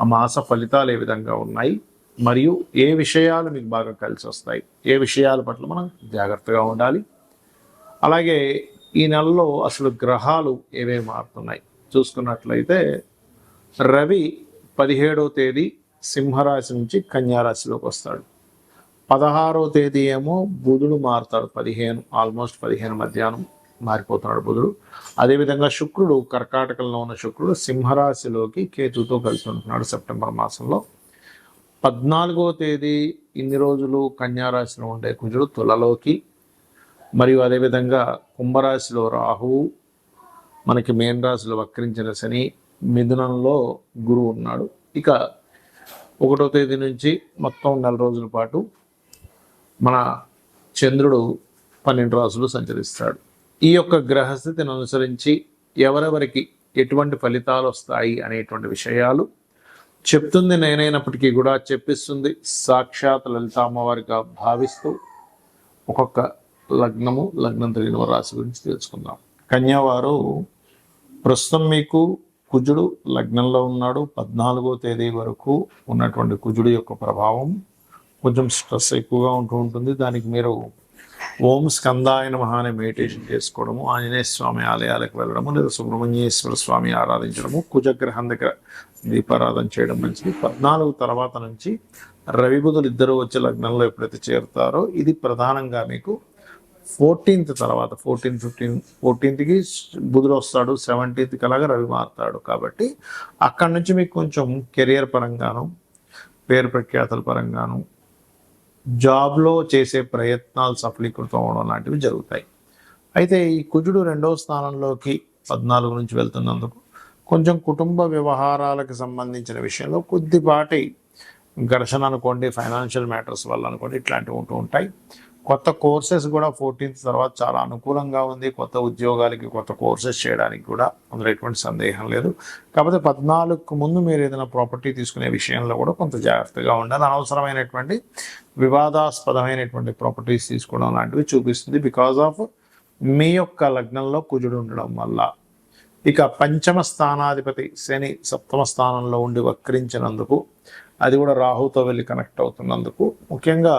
ఆ మాస ఫలితాలు ఏ విధంగా ఉన్నాయి మరియు ఏ విషయాలు మీకు బాగా కలిసి వస్తాయి ఏ విషయాల పట్ల మనం జాగ్రత్తగా ఉండాలి. అలాగే ఈ నెలలో అసలు గ్రహాలు ఏవే మారుతున్నాయి చూసుకున్నట్లయితే రవి పదిహేడవ తేదీ సింహరాశి నుంచి కన్యారాశిలోకి వస్తాడు. పదహారవ తేదీ ఏమో బుధుడు మారుతాడు పదిహేను ఆల్మోస్ట్ పదిహేను మధ్యాహ్నం. మారిపోతున్నాడు బుధుడు. అదేవిధంగా శుక్రుడు కర్కాటకంలో ఉన్న శుక్రుడు సింహరాశిలోకి కేతుతో కలిసి ఉంటున్నాడు సెప్టెంబర్ మాసంలో. పద్నాలుగో తేదీ ఇన్ని రోజులు కన్యారాశిలో ఉండే కుజుడు తులలోకి. మరియు అదేవిధంగా కుంభరాశిలో రాహువు మనకి మేన్ రాశిలో వక్రించిన శని మిథునంలో గురువు ఉన్నాడు. ఇక ఒకటో తేదీ నుంచి మొత్తం నెల రోజుల పాటు మన చంద్రుడు పన్నెండు రాసులు సంచరిస్తాడు. ఈ యొక్క గ్రహస్థితిని అనుసరించి ఎవరెవరికి ఎటువంటి ఫలితాలు వస్తాయి అనేటువంటి విషయాలు చెప్తుంది నేనైనప్పటికీ కూడా చెప్పిస్తుంది సాక్షాత్ లలిత అమ్మవారిగా భావిస్తూ ఒక్కొక్క లగ్నము లగ్నం తెలియని రాశి గురించి తెలుసుకుందాం. కన్యావారు ప్రస్తుతం మీకు కుజుడు లగ్నంలో ఉన్నాడు. పద్నాలుగో తేదీ వరకు ఉన్నటువంటి కుజుడు యొక్క ప్రభావం కొంచెం స్ట్రెస్ ఎక్కువగా ఉంటూ ఉంటుంది. దానికి మీరు ఓం స్కందాయ నమః అనే మెడిటేషన్ చేసుకోవడము ఆంజనేయ స్వామి ఆలయాలకు వెళ్ళడము లేదా సుబ్రహ్మణ్యేశ్వర స్వామి ఆరాధించడము కుజగ్రహం దగ్గర దీపారాధన చేయడం మంచిది. పద్నాలుగు తర్వాత నుంచి రవి బుధులు ఇద్దరు వచ్చే లగ్నంలో ఎప్పుడైతే చేరుతారో ఇది ప్రధానంగా మీకు ఫోర్టీన్త్ తర్వాత ఫోర్టీన్ ఫిఫ్టీన్ ఫోర్టీన్త్కి బుధుడు వస్తాడు సెవెంటీన్త్కి అలాగా రవి మారుతాడు. కాబట్టి అక్కడి నుంచి మీకు కొంచెం కెరియర్ పరంగాను పేరు ప్రఖ్యాతల పరంగాను జాబ్లో చేసే ప్రయత్నాలు సఫలీకృతం అవడం లాంటివి జరుగుతాయి. అయితే ఈ కుజుడు రెండవ స్థానంలోకి పద్నాలుగు నుంచి వెళ్తున్నందుకు కొంచెం కుటుంబ వ్యవహారాలకు సంబంధించిన విషయంలో కొద్దిపాటి ఘర్షణ అనుకోండి ఫైనాన్షియల్ మ్యాటర్స్ వల్ల అనుకోండి ఇట్లాంటివి ఉంటూ ఉంటాయి. కొత్త కోర్సెస్ కూడా ఫోర్టీన్త్ తర్వాత చాలా అనుకూలంగా ఉంది. కొత్త ఉద్యోగాలకి కొత్త కోర్సెస్ చేయడానికి కూడా అందులో ఎటువంటి సందేహం లేదు. కాకపోతే పద్నాలుగుకు ముందు మీరు ఏదైనా ప్రాపర్టీ తీసుకునే విషయంలో కూడా కొంత జాగ్రత్తగా ఉండాలి. అనవసరమైనటువంటి వివాదాస్పదమైనటువంటి ప్రాపర్టీస్ తీసుకోవడం లాంటివి చూపిస్తుంది. బికాజ్ ఆఫ్ మీ యొక్క లగ్నంలో కుజుడు ఉండడం వల్ల. ఇక పంచమ స్థానాధిపతి శని సప్తమ స్థానంలో ఉండి వక్రించినందుకు అది కూడా రాహుతో వెళ్ళి కనెక్ట్ అవుతున్నందుకు. ముఖ్యంగా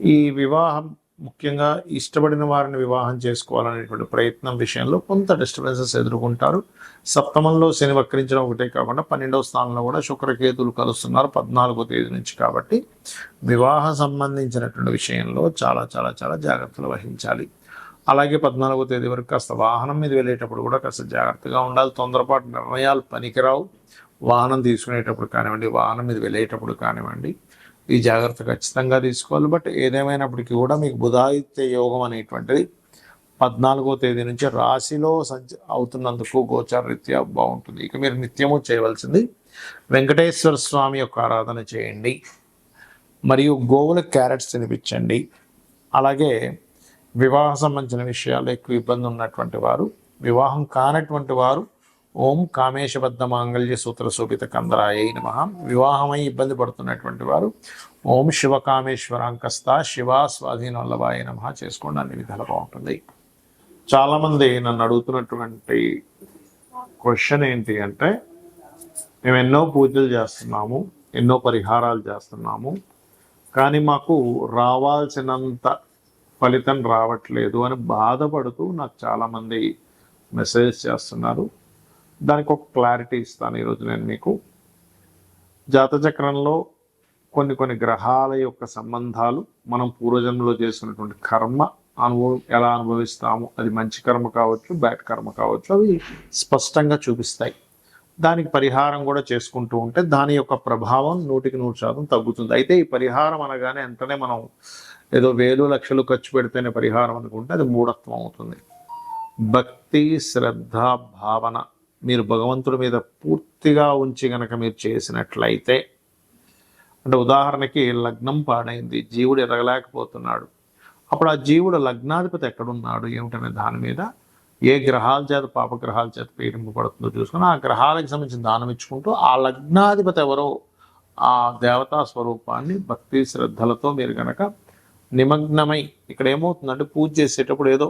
ఈ వివాహం ముఖ్యంగా ఇష్టపడిన వారిని వివాహం చేసుకోవాలనేటువంటి ప్రయత్నం విషయంలో కొంత డిస్టర్బెన్సెస్ ఎదుర్కొంటారు. సప్తమంలో శని వక్రించడం ఒకటే కాకుండా పన్నెండవ స్థానంలో కూడా శుక్రకేతులు కలుస్తున్నారు పద్నాలుగో తేదీ నుంచి కాబట్టి వివాహ సంబంధించినటువంటి విషయంలో చాలా చాలా చాలా జాగ్రత్తలు వహించాలి. అలాగే పద్నాలుగో తేదీ వరకు కాస్త వాహనం మీద వెళ్ళేటప్పుడు కూడా కాస్త జాగ్రత్తగా ఉండాలి. తొందరపాటు నిర్ణయాలు పనికిరావు. వాహనం తీసుకునేటప్పుడు కానివ్వండి వాహనం మీద వెళ్ళేటప్పుడు కానివ్వండి ఈ జాగ్రత్త ఖచ్చితంగా తీసుకోవాలి. బట్ ఏదేమైనప్పటికీ కూడా మీకు బుధాదిత్య యోగం అనేటువంటిది పద్నాలుగో తేదీ నుంచి రాశిలో సంచ అవుతున్నందుకు గోచార రీత్యా బాగుంటుంది. ఇక మీరు నిత్యము చేయవలసింది వెంకటేశ్వర స్వామి యొక్క ఆరాధన చేయండి. మరియు గోవుల క్యారెట్స్ తినిపించండి. అలాగే వివాహ సంబంధించిన విషయాలు ఎక్కువ ఇబ్బంది ఉన్నటువంటి వారు వివాహం కానటువంటి వారు ఓం కామేశబద్ధ మాంగళ్య సూత్ర శోభిత కందరాయ నమ. వివాహమై ఇబ్బంది పడుతున్నటువంటి వారు ఓం శివకామేశ్వరాంకస్త శివ స్వాధీన వల్లభాయ నమ చేసుకోండి. అన్ని విధాలు బాగుంటుంది. చాలామంది నన్ను అడుగుతున్నటువంటి క్వశ్చన్ ఏంటి అంటే మేము ఎన్నో పూజలు చేస్తున్నాము ఎన్నో పరిహారాలు చేస్తున్నాము కానీ మాకు రావాల్సినంత ఫలితం రావట్లేదు అని బాధపడుతూ నాకు చాలామంది మెసేజ్ చేస్తున్నారు. దానికి ఒక క్లారిటీ ఇస్తాను ఈరోజు నేను మీకు. జాతచక్రంలో కొన్ని కొన్ని గ్రహాల యొక్క సంబంధాలు మనం పూర్వజన్మలో చేసినటువంటి కర్మ అనుభవం ఎలా అనుభవిస్తాము అది మంచి కర్మ కావచ్చు బ్యాడ్ కర్మ కావచ్చు అవి స్పష్టంగా చూపిస్తాయి. దానికి పరిహారం కూడా చేసుకుంటూ ఉంటే దాని యొక్క ప్రభావం నూటికి నూరు శాతం తగ్గుతుంది. అయితే ఈ పరిహారం అనగానే వెంటనే మనం ఏదో వేలు లక్షలు ఖర్చు పెడితేనే పరిహారం అనుకుంటే అది మూఢత్వం అవుతుంది. భక్తి శ్రద్ధ భావన మీరు భగవంతుడి మీద పూర్తిగా ఉంచి గనక మీరు చేసినట్లయితే అంటే ఉదాహరణకి లగ్నం పాడైంది జీవుడు ఎదగలేకపోతున్నాడు. అప్పుడు ఆ జీవుడు లగ్నాధిపతి ఎక్కడున్నాడు ఏమిటనే దాని మీద ఏ గ్రహాల చేత పాపగ్రహాల చేత పీడింపబడుతుందో చూసుకొని ఆ గ్రహాలకు సంబంధించిన దానం ఇచ్చుకుంటూ ఆ లగ్నాధిపతి ఎవరో ఆ దేవతా స్వరూపాన్ని భక్తి శ్రద్ధలతో మీరు గనక నిమగ్నమై ఇక్కడ ఏమవుతుందంటే పూజ చేసేటప్పుడు ఏదో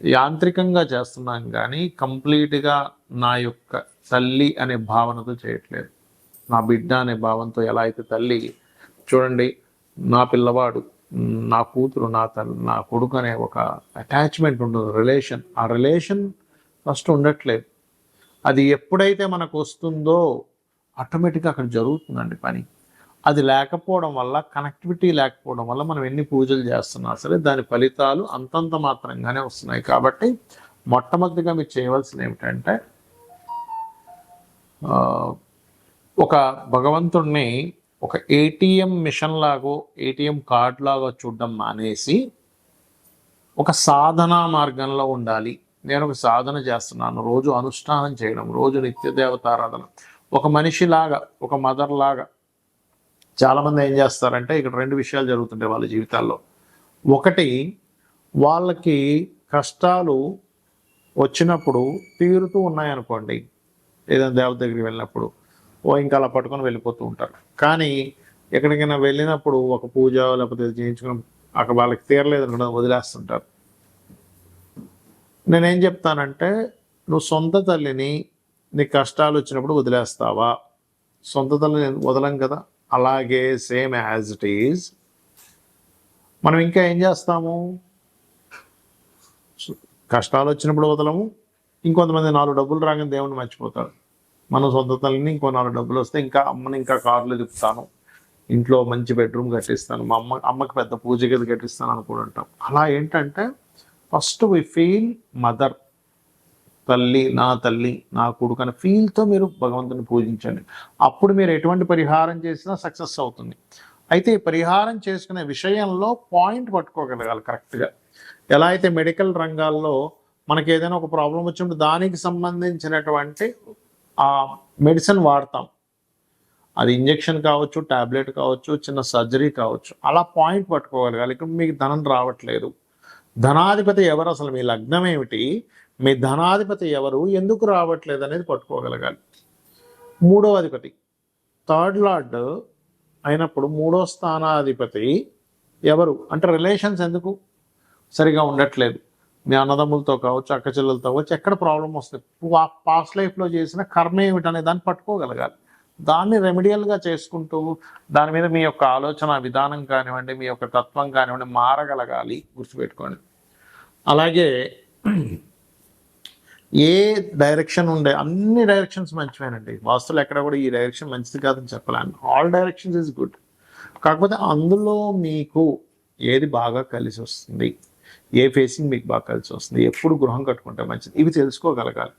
యాంత్రికంగా చేస్తున్నాం కానీ కంప్లీట్గా నా యొక్క తల్లి అనే భావనతో చేయట్లేదు. నా బిడ్డ అనే భావంతో ఎలా అయితే తల్లి చూడండి నా పిల్లవాడు నా కూతురు నా తల్లి నా కొడుకు అనే ఒక అటాచ్మెంట్ ఉండదు రిలేషన్ ఆ రిలేషన్ ఫస్ట్ ఉండట్లేదు. అది ఎప్పుడైతే మనకు వస్తుందో ఆటోమేటిక్గా అక్కడ జరుగుతుందండి పని. అది లేకపోవడం వల్ల కనెక్టివిటీ లేకపోవడం వల్ల మనం ఎన్ని పూజలు చేస్తున్నా సరే దాని ఫలితాలు అంతంత మాత్రంగానే వస్తున్నాయి. కాబట్టి మొట్టమొదటిగా మీరు చేయవలసింది ఏమిటంటే ఒక భగవంతుణ్ణి ఒక ఏటీఎం మిషన్ లాగో ఏటీఎం కార్డ్ లాగో చూడడం మానేసి ఒక సాధనా మార్గంలో ఉండాలి. నేను ఒక సాధన చేస్తున్నాను. రోజు అనుష్ఠానం చేయడం రోజు నిత్య దేవతారాధన. ఒక మనిషిలాగా ఒక మదర్ లాగా చాలామంది ఏం చేస్తారంటే ఇక్కడ రెండు విషయాలు జరుగుతుంటాయి వాళ్ళ జీవితాల్లో. ఒకటి వాళ్ళకి కష్టాలు వచ్చినప్పుడు తీరుతూ ఉన్నాయనుకోండి. ఏదైనా దేవత దగ్గరికి వెళ్ళినప్పుడు ఓ ఇంకా అలా పట్టుకొని వెళ్ళిపోతూ ఉంటారు. కానీ ఎక్కడికైనా వెళ్ళినప్పుడు ఒక పూజ లేకపోతే చేయించుకుని అక్కడ వాళ్ళకి తీరలేదు అనుకున్న వదిలేస్తుంటారు. నేనేం చెప్తానంటే నువ్వు సొంత తల్లిని నీ కష్టాలు వచ్చినప్పుడు వదిలేస్తావా? సొంత తల్లిని వదలం కదా? అలాగే సేమ్ యాజ్ ఇట్ ఈజ్. మనం ఇంకా ఏం చేస్తాము? కష్టాలు వచ్చినప్పుడు వదలము ఇంకొంతమంది నాలుగు డబ్బులు రాగానే దేవుడిని మర్చిపోతారు మనం సొంత తల్లిని ఇంకో నాలుగు డబ్బులు వస్తే ఇంకా అమ్మని ఇంకా కార్లు తిప్పుతాను. ఇంట్లో మంచి బెడ్రూమ్ కట్టిస్తాను. మా అమ్మ అమ్మకి పెద్ద పూజ గది కట్టిస్తాను అనుకుంటాం అలా ఏంటంటే ఫస్ట్ వి ఫీల్ మదర్. తల్లి నా తల్లి నా కొడుకు అనే ఫీల్తో మీరు భగవంతుని పూజించండి. అప్పుడు మీరు ఎటువంటి పరిహారం చేసినా సక్సెస్ అవుతుంది. అయితే ఈ పరిహారం చేసుకునే విషయంలో పాయింట్ పట్టుకోగలగాలి కరెక్ట్గా ఎలా అయితే మెడికల్ రంగాల్లో మనకి ఏదైనా ఒక ప్రాబ్లం వచ్చినప్పుడు దానికి సంబంధించినటువంటి ఆ మెడిసిన్ వాడతాం. అది ఇంజెక్షన్ కావచ్చు టాబ్లెట్ కావచ్చు చిన్న సర్జరీ కావచ్చు. అలా పాయింట్ పట్టుకోగలగాలి. ఇక్కడ మీకు ధనం రావట్లేదు. ధనాధిపతి ఎవరు? అసలు మీ లగ్నం ఏమిటి? మీ ధనాధిపతి ఎవరు? ఎందుకు రావట్లేదు అనేది పట్టుకోగలగాలి. మూడో అధిపతి. థర్డ్ లార్డ్ అయినప్పుడు మూడో స్థానాధిపతి ఎవరు? అంటే రిలేషన్స్ ఎందుకు? సరిగా ఉండట్లేదు. మీ అన్నదమ్ములతో కావచ్చు అక్క చెల్లెలతో కావచ్చు ఎక్కడ ప్రాబ్లం వస్తుంది? పాస్ట్ లైఫ్లో చేసిన కర్మ ఏమిటనే దాన్ని పట్టుకోగలగాలి. దాన్ని రెమెడియల్గా చేసుకుంటూ దాని మీద మీ యొక్క ఆలోచన విధానం కానివ్వండి మీ యొక్క తత్వం కానివ్వండి మారగలగాలి గుర్తుపెట్టుకోండి. అలాగే ఏ డైరెక్షన్ ఉండే అన్ని డైరెక్షన్స్ మంచివేనండి. వాస్తులు ఎక్కడ కూడా ఈ డైరెక్షన్ మంచిది కాదని చెప్పలేను. ఆల్ డైరెక్షన్స్ ఇస్ గుడ్ కాకపోతే అందులో మీకు ఏది బాగా కలిసి వస్తుంది? ఏ ఫేసింగ్ మీకు బాగా కలిసి వస్తుంది ఎప్పుడు గృహం కట్టుకుంటే మంచిది. ఇవి తెలుసుకోగలగాలి.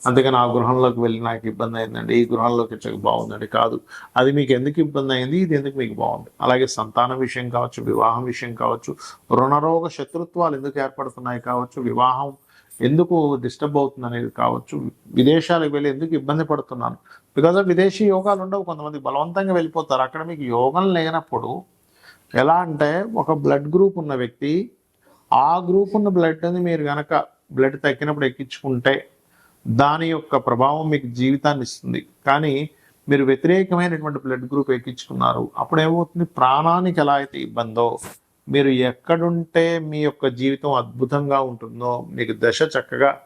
అందుకని ఆ గృహంలోకి వెళ్ళి నాకు ఇబ్బంది అయిందండి ఈ గృహంలోకి వచ్చాక బాగుందండి కాదు. అది మీకు ఎందుకు ఇబ్బంది అయింది ఇది ఎందుకు మీకు బాగుంది? అలాగే సంతానం విషయం కావచ్చు వివాహం విషయం కావచ్చు రుణరోగ శత్రుత్వాలు ఎందుకు ఏర్పడుతున్నాయి కావచ్చు వివాహం ఎందుకు డిస్టర్బ్ అవుతుంది అనేది కావచ్చు విదేశాలకు వెళ్ళి ఎందుకు ఇబ్బంది పడుతున్నాను? బికాజ్ ఆఫ్ విదేశీ యోగాలు ఉండవు కొంతమంది బలవంతంగా వెళ్ళిపోతారు. అక్కడ మీకు యోగం లేనప్పుడు ఎలా అంటే ఒక బ్లడ్ గ్రూప్ ఉన్న వ్యక్తి ఆ గ్రూప్ ఉన్న బ్లడ్ని మీరు కనుక బ్లడ్ తగ్గినప్పుడు ఎక్కించుకుంటే దాని యొక్క ప్రభావం మీకు జీవితాన్ని ఇస్తుంది. కానీ మీరు వ్యతిరేకమైనటువంటి బ్లడ్ గ్రూప్ ఎక్కించుకున్నారు. అప్పుడు ఏమవుతుంది? ప్రాణానికి ఎలా అయితే ఇబ్బందో మీరు ఎక్కడుంటే మీ యొక్క జీవితం అద్భుతంగా ఉంటుందో మీకు దశ చక్కగా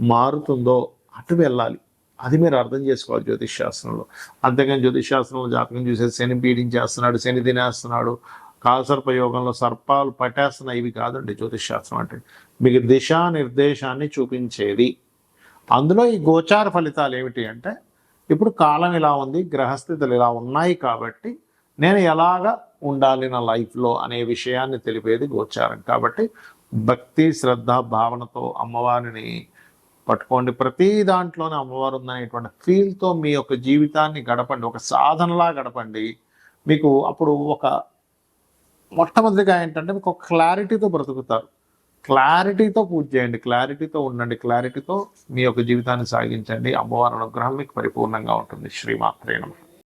మారుతుందో అటు వెళ్ళాలి. అది మీరు అర్థం చేసుకోవాలి జ్యోతిష్ శాస్త్రంలో. అంతేకాని జ్యోతిష్ శాస్త్రంలో జాతకం చూసే శని పీడించేస్తున్నాడు శని తినేస్తున్నాడు కాలసర్ప యోగంలో సర్పాలు పట్టేస్తున్నాయి ఇవి కాదండి జ్యోతిష్ శాస్త్రం అంటే. మీకు దిశా నిర్దేశాన్ని చూపించేది అందులో ఈ గోచార ఫలితాలు ఏమిటి అంటే ఇప్పుడు కాలం ఇలా ఉంది గ్రహస్థితులు ఇలా ఉన్నాయి కాబట్టి నేను ఎలాగ ఉండాలి నా లైఫ్లో అనే విషయాన్ని తెలిపేది గోచారం. కాబట్టి భక్తి శ్రద్ధ భావనతో అమ్మవారిని పట్టుకోండి. ప్రతి దాంట్లోనే అమ్మవారు ఉందనేటువంటి ఫీల్తో మీ యొక్క జీవితాన్ని గడపండి. ఒక సాధనలా గడపండి. మీకు అప్పుడు ఒక మొట్టమొదటిగా ఏంటంటే మీకు ఒక క్లారిటీతో బ్రతుకుతారు. క్లారిటీతో పూజ చేయండి. క్లారిటీతో ఉండండి. క్లారిటీతో మీ యొక్క జీవితాన్ని సాగించండి. అమ్మవారి అనుగ్రహం మీకు పరిపూర్ణంగా ఉంటుంది. శ్రీమాత్రే నమః.